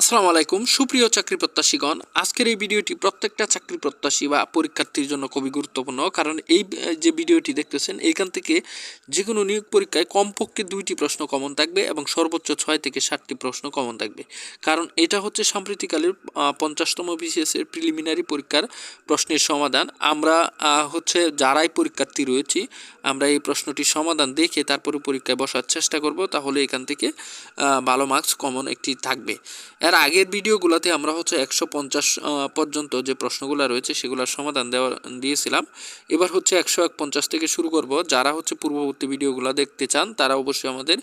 আসসালামু আলাইকুম, সুপ্রিয় চাকরি প্রত্যাশীগণ। আজকের এই ভিডিওটি প্রত্যেকটা চাকরি প্রত্যাশী বা পরীক্ষার্থীর জন্য খুবই গুরুত্বপূর্ণ, কারণ এই যে ভিডিওটি দেখতেছেন, এইখান থেকে যে কোনো নিয়োগ পরীক্ষায় কমপক্ষে দুইটি প্রশ্ন কমন থাকবে এবং সর্বোচ্চ ছয় থেকে সাতটি প্রশ্ন কমন থাকবে। কারণ এটা হচ্ছে সাম্প্রতিককালের পঞ্চাশতম বিসিএস এর প্রিলিমিনারি পরীক্ষার প্রশ্নের সমাধান। আমরা হচ্ছে যারাই পরীক্ষার্থী রয়েছি, আমরা এই প্রশ্নটির সমাধান দেখে তারপরে পরীক্ষায় বসার চেষ্টা করব, তাহলে এখান থেকে ভালো মার্কস কমন একটি থাকবে। এর আগের ভিডিওগুলোতে আমরা হচ্ছে একশো পঞ্চাশ পর্যন্ত যে প্রশ্নগুলো রয়েছে সেগুলোর সমাধান দেওয়া দিয়েছিলাম। এবার হচ্ছে একশো এক পঞ্চাশ থেকে শুরু করব। যারা হচ্ছে পূর্ববর্তী ভিডিওগুলো দেখতে চান, তারা অবশ্যই আমাদের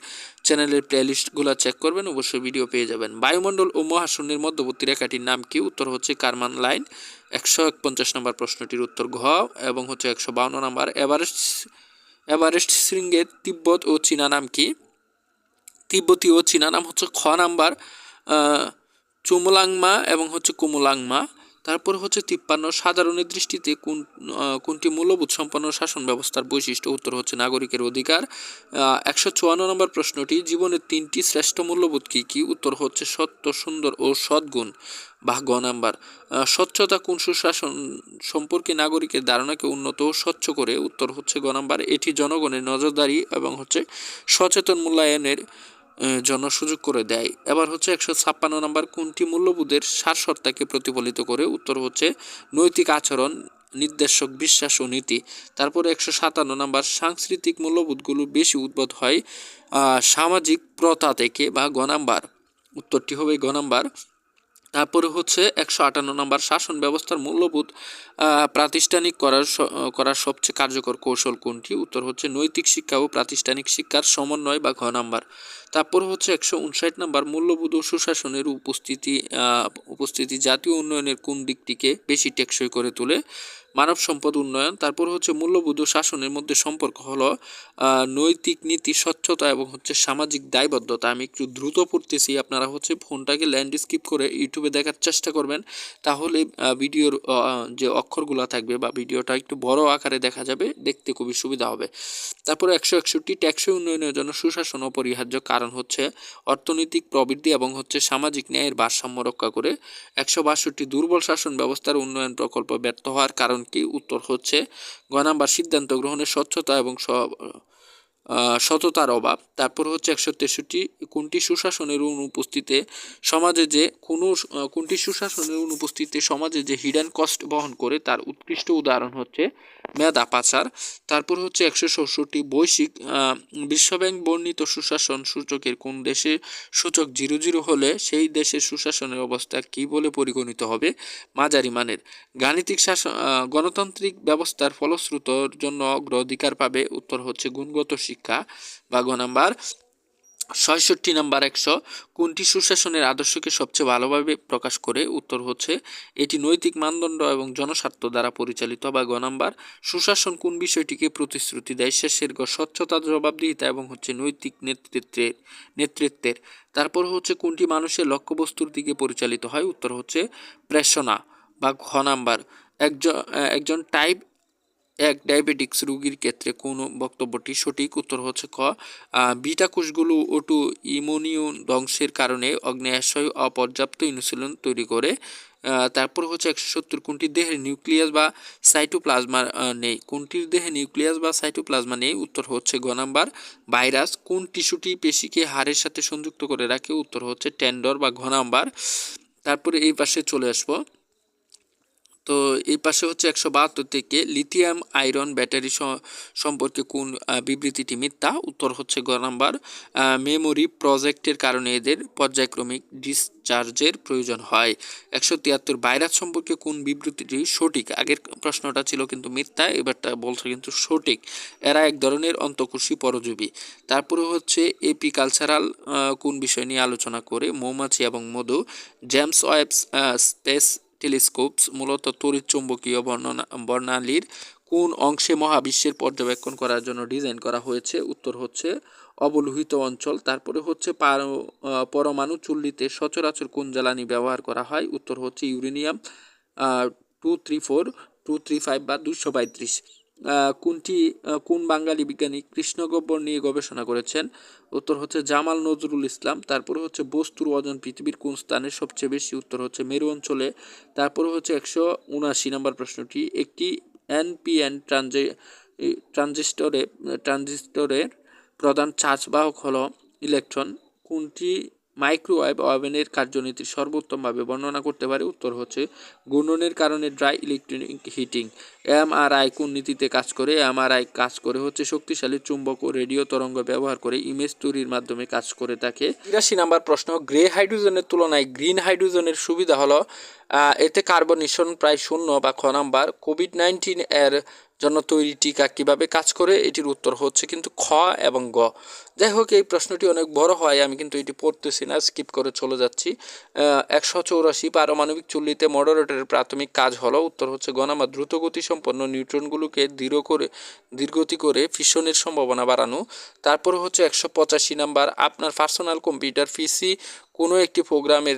চ্যানেলের প্লেলিস্টগুলো চেক করবেন, অবশ্যই ভিডিও পেয়ে যাবেন। বায়ুমণ্ডল ও মহাশূন্যের মধ্যবর্তী রেখাটির নাম কি? উত্তর হচ্ছে কারমান লাইন। একশো এক পঞ্চাশ নম্বর প্রশ্নটির উত্তর ঘ এবং হচ্ছে একশো বাউন্ন নম্বর। এভারেস্ট এভারেস্ট শৃঙ্গের তিব্বত ও চীনা নাম কি? তিব্বতী ও চীনা নাম হচ্ছে খ নাম্বার। চুমলাংমা এবং হচ্ছে কুমলাংমা। তারপর হচ্ছে তিপ্পান্ন সাধারণের দৃষ্টিতে কোন কোনটি মূল্যবোধ সম্পন্ন শাসন ব্যবস্থার বৈশিষ্ট্য? উত্তর হচ্ছে নাগরিকের অধিকার। একশো চুয়ান্ন নম্বর প্রশ্নটি, জীবনের তিনটি শ্রেষ্ঠ মূল্যবোধ কী কী? উত্তর হচ্ছে সত্য, সুন্দর ও সদ্গুণ। বা গ নাম্বার স্বচ্ছতা কোন সুশাসন সম্পর্কে নাগরিকের ধারণাকে উন্নত ও স্বচ্ছ করে? উত্তর হচ্ছে গ নাম্বার, এটি জনগণের নজরদারি এবং হচ্ছে সচেতন মূল্যায়নের জন্য সুযোগ করে দেয়। এবার হচ্ছে একশো ছাপ্পান্ন নম্বর কোনটি মূল্যবোধের সারসত্তাকে প্রতিফলিত করে? উত্তর হচ্ছে নৈতিক আচরণ, নির্দেশক বিশ্বাস ও নীতি। তারপরে একশো সাতান্ন নম্বর সাংস্কৃতিক মূল্যবোধগুলো বেশি উদ্ভূত হয় সামাজিক প্রথা থেকে বা গ নাম্বার উত্তরটি হবে গ নাম্বার তারপরে হচ্ছে একশো আটান্ন নম্বর শাসন ব্যবস্থার মূল্যবোধ প্রাতিষ্ঠানিক করার করার সবচেয়ে কার্যকর কৌশল কোনটি? উত্তর হচ্ছে নৈতিক শিক্ষা ও প্রাতিষ্ঠানিক শিক্ষার সমন্বয় বা ঘ নাম্বার তারপর হচ্ছে একশো উনষাট নম্বর মূল্যবোধ ও সুশাসনের উপস্থিতি উপস্থিতি জাতীয় উন্নয়নের কোন দিকটিকে বেশি টেকসই করে তোলে? মানব সম্পদ উন্নয়ন, তারপর হচ্ছে মূল্যবোধ ও শাসনের মধ্যে সম্পর্ক হলো নৈতিক নীতি, স্বচ্ছতা এবং হচ্ছে সামাজিক দায়বদ্ধতা। আমি একটু দ্রুত পড়তেছি, আপনারা হচ্ছে ফোনটাকে ল্যান্ড স্কিপ করে ইউটিউবে দেখার চেষ্টা করবেন। তাহলে ভিডিওর যে অক্ষরগুলো থাকবে বা ভিডিওটা একটু বড় আকারে দেখা যাবে, দেখতে খুবই সুবিধা হবে। তারপর একশো একষট্টি ট্যাক্সই উন্নয়নের জন্য সুশাসন অপরিহার্য কারণ হচ্ছে অর্থনৈতিক প্রবৃদ্ধি এবং হচ্ছে সামাজিক ন্যায়ের ভারসাম্য রক্ষা করে একশো বাষট্টি দুর্বল শাসন ব্যবস্থার উন্নয়ন প্রকল্প ব্যর্থ হওয়ার কারণ কি? উত্তর হচ্ছে গ সিদ্ধান্ত গ্রহণের স্বচ্ছতা এবং সততার অভাব। তারপর হচ্ছে একশো তেষট্টি কোনটি সুশাসনের অনুপস্থিতিতে সমাজে যে কোনো কোনটি সুশাসনের অনুপস্থিতিতে সমাজে যে হিডেন কস্ট বহন করে তার উৎকৃষ্ট উদাহরণ হচ্ছে মেধা পাচার। তারপর হচ্ছে একশো ষষট্টি বৈশ্বিক বিশ্বব্যাংক বর্ণিত সুশাসন সূচকের কোন দেশে সূচক জিরো জিরো হলে সেই দেশের সুশাসনের অবস্থা কি বলে পরিগণিত হবে? মাঝারি মানের। গাণিতিক শাসন গণতান্ত্রিক ব্যবস্থার ফলশ্রুতর জন্য অগ্রাধিকার পাবে উত্তর হচ্ছে গুণগত শিক্ষা। বা গ নাম্বার ছয়ষট্টি নাম্বার একশো কোনটি সুশাসনের আদর্শকে সবচেয়ে ভালোভাবে প্রকাশ করে? উত্তর হচ্ছে, এটি নৈতিক মানদণ্ড এবং জনস্বার্থ দ্বারা পরিচালিত বা গ নাম্বার, সুশাসন কোন বিষয়টিকে প্রতিশ্রুতি দেয়? শেষের গ স্বচ্ছতা জবাবদিহিতা এবং হচ্ছে নৈতিক নেতৃত্বের নেতৃত্বের। তারপর হচ্ছে কোনটি মানুষের লক্ষ্যবস্তুর দিকে পরিচালিত হয়? উত্তর হচ্ছে, প্রেষণা বা ঘ নাম্বার। একজন একজন টাইপ এক ডায়াবেটিক্স রোগীর ক্ষেত্রে কোন বক্তব্যটি সঠিক উত্তর হচ্ছে ক বিটা কোষগুলো ওটু ইমিউন ধ্বংসের কারণে অগ্নেয়াশয় অপর্যাপ্ত ইনসুলিন তৈরি করে তারপর হচ্ছে একশো সত্তর কোনটির দেহে নিউক্লিয়াস বা সাইটোপ্লাজমা নেই। কোনটির দেহে নিউক্লিয়াস বা সাইটোপ্লাজমা নেই? উত্তর হচ্ছে গ নাম্বার। ভাইরাস কোন টিস্যুটি পেশিকে হাড়ের সাথে সংযুক্ত করে রাখে? উত্তর হচ্ছে টেন্ডর বা ঘ নাম্বার। তারপরে এই পাশে চলে আসব। তো এই পাশে হচ্ছে একশো বাহাত্তর থেকে লিথিয়াম আয়রন ব্যাটারি সম্পর্কে কোন বিবৃতিটি মিথ্যা? উত্তর হচ্ছে গ নাম্বার মেমোরি প্রজেক্টের কারণে এদের পর্যায়ক্রমিক ডিসচার্জের প্রয়োজন হয়। একশো তিয়াত্তর ভাইরাস সম্পর্কে কোন বিবৃতিটি সঠিক? আগের প্রশ্নটা ছিল কিন্তু মিথ্যা, এবারটা বলছে কিন্তু সঠিক। এরা এক ধরনের অন্তঃকোষী পরজীবী। তারপরে হচ্ছে এপি কালচারাল কোন বিষয় নিয়ে আলোচনা করে মৌমাছি এবং মধু, জেমস ওয়েবস স্পেস টেলিস্কোপস মূলত তড়িৎ চৌম্বকীয় বর্ণনা বর্ণালীর কোন অংশে মহাবিশ্বের পর্যবেক্ষণ করার জন্য ডিজাইন করা হয়েছে। উত্তর হচ্ছে অবলোহিত অঞ্চল তারপরে হচ্ছে পার- পরমাণু চুল্লিতে সচরাচর কোন জ্বালানি ব্যবহার করা হয়। উত্তর হচ্ছে uranium two three four two three five বা দুশো আহ, কোনটি কোন বাঙালি বিজ্ঞানী কৃষ্ণগব্বর নিয়ে গবেষণা করেছেন? উত্তর হচ্ছে জামাল নজরুল ইসলাম, তারপরে হচ্ছে বস্তুর ওজন পৃথিবীর কোন স্থানে সবচেয়ে বেশি? উত্তর হচ্ছে মেরু অঞ্চলে, তারপরে হচ্ছে একশো উনআশি নম্বর প্রশ্নটি, একটি এনপিএন ট্রানজে ট্রানজিস্টরে, ট্রানজিস্টরের প্রধান চার্জ বাহক হলো ইলেকট্রন, কোনটি মাইক্রোওয়েভ ওভেনের কার্যনীতি সর্বোত্তমভাবে বর্ণনা করতে পারে। উত্তর হচ্ছে, গুণনের কারণে ড্রাই ইলেকট্রনিক হিটিং, এমআরআই কোন নীতিতে কাজ করে? এমআরআই কাজ করে হচ্ছে শক্তিশালী চুম্বক ও রেডিও তরঙ্গ ব্যবহার করে ইমেজ তৈরির মাধ্যমে কাজ করে থাকে তিরাশি নাম্বার প্রশ্ন, গ্রে হাইড্রোজেনের তুলনায় গ্রিন হাইড্রোজেনের সুবিধা হলো এতে কার্বন নিঃসরণ প্রায় শূন্য বা খ নাম্বার। কোভিড নাইন্টিন এর জন্য তৈরি টিকা কীভাবে কাজ করে, এটির উত্তর হচ্ছে কিন্তু খ এবং গ। যাই হোক, এই প্রশ্নটি অনেক বড় হয়, আমি কিন্তু এটি পড়তেছি না স্কিপ করে চলে যাচ্ছি। একশো চৌরাশি পারমাণবিক চুল্লিতে মডারেটরের প্রাথমিক কাজ হলো, উত্তর হচ্ছে গণামা দ্রুতগতি সম্পন্ন নিউট্রনগুলোকে দৃঢ় করে ধীরগতি করে ফিশনের সম্ভাবনা বাড়ানো। তারপরে হচ্ছে একশো পঁচাশি নাম্বার, আপনার পার্সোনাল কম্পিউটার পিসি কোনো একটি প্রোগ্রামের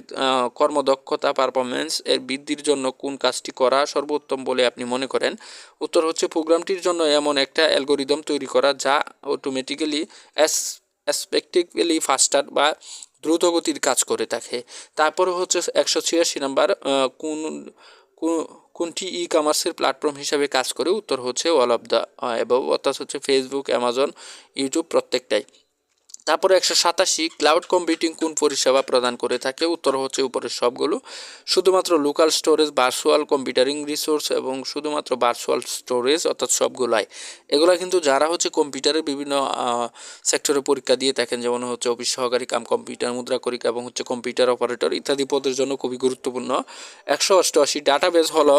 কর্মদক্ষতা পারফরমেন্স এর বৃদ্ধির জন্য কোন কাজটি করা সর্বোত্তম বলে আপনি মনে করেন? উত্তর হচ্ছে, প্রোগ্রামটির জন্য এমন একটা অ্যালগোরিদম তৈরি করা যা অটোমেটিক্যালি অ্যাস অ্যাসপেক্টিভলি ফাস্টার বা দ্রুতগতির কাজ করে থাকে। তারপরে হচ্ছে একশো ছিয়াশি নাম্বার কোন, কোন- কোনটি ই কমার্সের প্ল্যাটফর্ম হিসাবে কাজ করে? উত্তর হচ্ছে অল অফ দ্য এবং অর্থাৎ হচ্ছে ফেসবুক অ্যামাজন ইউটিউব প্রত্যেকটাই। তারপরে একশো সাতাশি ক্লাউড কম্পিউটিং কোন পরিষেবা প্রদান করে থাকে? উত্তর হচ্ছে উপরের সবগুলো। শুধুমাত্র local storage virtual computing resource এবং শুধুমাত্র ভার্চুয়াল স্টোরেজ অর্থাৎ সবগুলাই। এগুলো কিন্তু যারা হচ্ছে কম্পিউটারের বিভিন্ন সেক্টরে পরীক্ষা দিয়ে থাকেন, যেমন হচ্ছে অফিস সহকারী কাম কম্পিউটার মুদ্রাকরিক এবং হচ্ছে কম্পিউটার অপারেটর ইত্যাদি পদের জন্য খুবই গুরুত্বপূর্ণ। একশো অষ্টআশি ডাটাবেস হলো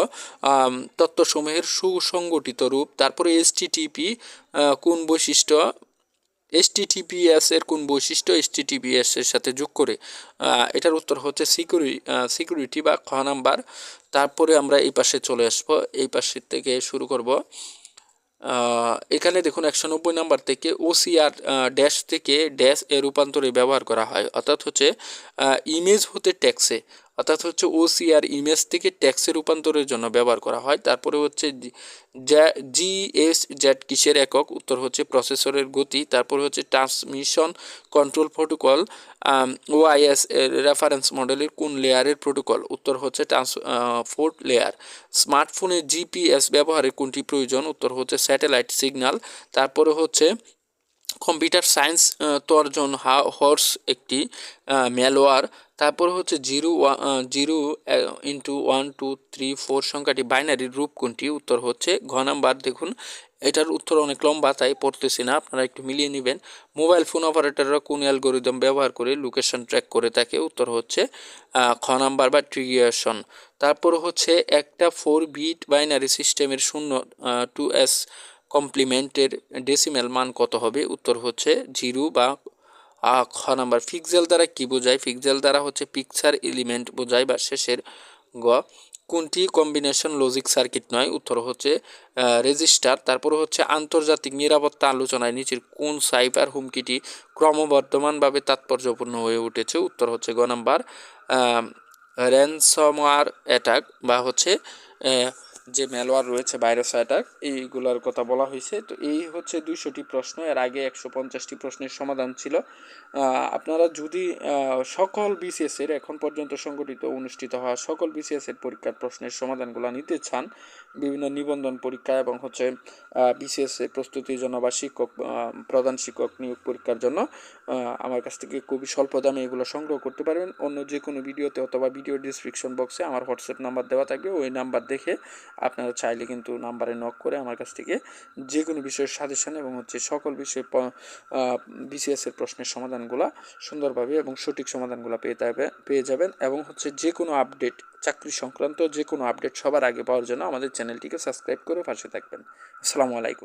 তত্ত্বসমূহের সুসংগঠিত রূপ, তারপরে এসটিটিপি কোন বৈশিষ্ট্য এইচটিটিপিএস এর কোন বৈশিষ্ট্য এইচটিটিপিএস এর সাথে যোগ করে? এটার উত্তর হচ্ছে সিকিউরি সিকিউরিটি বা খ নাম্বার। তারপরে আমরা এই পাশে চলে আসব। এই পাশের থেকে শুরু করব। এখানে দেখুন একশো নব্বই নাম্বার থেকে ওসিআর ড্যাশ থেকে ড্যাশ এর রূপান্তরে ব্যবহার করা হয়। অর্থাৎ হচ্ছে ইমেজ হতে ট্যাক্সে অর্থাৎ হচ্ছে ওসিআর ইমেজ থেকে ট্যাক্সে রূপান্তরের জন্য ব্যবহার করা হয়। তারপরে হচ্ছে জিএস জেড কিসের একক? উত্তর হচ্ছে প্রসেসরের গতি। তারপরে হচ্ছে transmission control protocol OIS reference মডেলের কোন লেয়ারের প্রোটোকল উত্তর হচ্ছে ট্রান্স ফোর্ট লেয়ার স্মার্টফোনে জিপিএস ব্যবহারের কোনটি প্রয়োজন? উত্তর হচ্ছে স্যাটেলাইট সিগন্যাল তারপরে হচ্ছে কম্পিউটার সায়েন্স তর্জন হর্স একটি ম্যালওয়ার তারপরে হচ্ছে zero zero into one two three four সংখ্যাটি বাইনারির রূপ কোনটি? উত্তর হচ্ছে ঘ নাম্বার। দেখুন, এটার উত্তর অনেক লম্বা, তাই পড়তেছি না, আপনারা একটু মিলিয়ে নেবেন। মোবাইল ফোন অপারেটররা কোন অ্যালগোরিদম ব্যবহার করে লোকেশন ট্র্যাক করে থাকে? উত্তর হচ্ছে খ নাম্বার বা ট্রিগিয়েশন তারপর হচ্ছে একটা ফোর বিট বাইনারি সিস্টেমের শূন্য টু এস কমপ্লিমেন্টের ডেসিমেল মান কত হবে? উত্তর হচ্ছে জিরো বা খ নাম্বার, ফিক্সেল দ্বারা কি বোঝায়? ফিক্সেল দ্বারা হচ্ছে পিকচার এলিমেন্ট বোঝায় বা শেষের গ। কোনটি কম্বিনেশন লজিক সার্কিট নয়? উত্তর হচ্ছে রেজিস্টার তারপর হচ্ছে আন্তর্জাতিক নিরাপত্তা আলোচনায় নিচের কোন সাইবার হুমকিটি ক্রমবর্ধমানভাবে তাৎপর্যপূর্ণ হয়ে উঠেছে? উত্তর হচ্ছে গ নাম্বার র্যানসমওয়ার অ্যাটাক বা হচ্ছে যে ম্যালওয়ার রয়েছে ভাইরাস অ্যাটাক এইগুলোর কথা বলা হয়েছে। তো এই হচ্ছে দুইশোটি প্রশ্ন, এর আগে একশো পঞ্চাশটি প্রশ্নের সমাধান ছিল। আপনারা যদি সকল বিসিএস এর এখন পর্যন্ত সংগঠিত অনুষ্ঠিত হওয়া সকল বিসিএস এর পরীক্ষার প্রশ্নের সমাধানগুলো নিতে চান, বিভিন্ন নিবন্ধন পরীক্ষা এবং হচ্ছে বিসিএস প্রস্তুতির জন্য বা শিক্ষক প্রধান শিক্ষক নিয়োগ পরীক্ষার জন্য আমার কাছ থেকে খুবই স্বল্প দামে এগুলো সংগ্রহ করতে পারবেন। অন্য যে কোনো ভিডিওতে অথবা ভিডিও ডিসক্রিপশন বক্সে আমার হোয়াটসঅ্যাপ নাম্বার দেওয়া থাকবে, ওই নাম্বার দেখে আপনারা চাইলে কিন্তু নাম্বারে নক করে আমার কাছ থেকে যে কোনো বিষয়ের সাজেশন এবং হচ্ছে সকল বিষয়ে বিসিএস এর প্রশ্নের সমাধানগুলো সুন্দরভাবে এবং সঠিক সমাধানগুলো পেয়ে যাবে, পেয়ে যাবেন এবং হচ্ছে যে কোনো আপডেট চাকরি সংক্রান্ত যে কোনো আপডেট সবার আগে পাওয়ার জন্য আমাদের চ্যানেলটিকে সাবস্ক্রাইব করে পাশে থাকবেন। আসসালামু আলাইকুম।